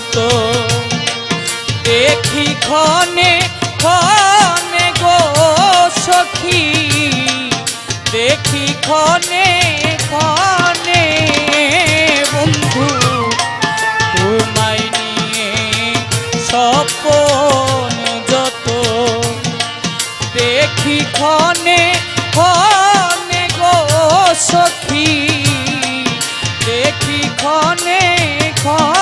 যত দেখি ক্ষণে ক্ষণে গো সখী। দেখি ক্ষণে ক্ষণে বন্ধু, তোমায় নিয়ে স্বপন যত। দেখি ক্ষণে ক্ষণে গো সখী। দেখি ক্ষণে ক্ষণে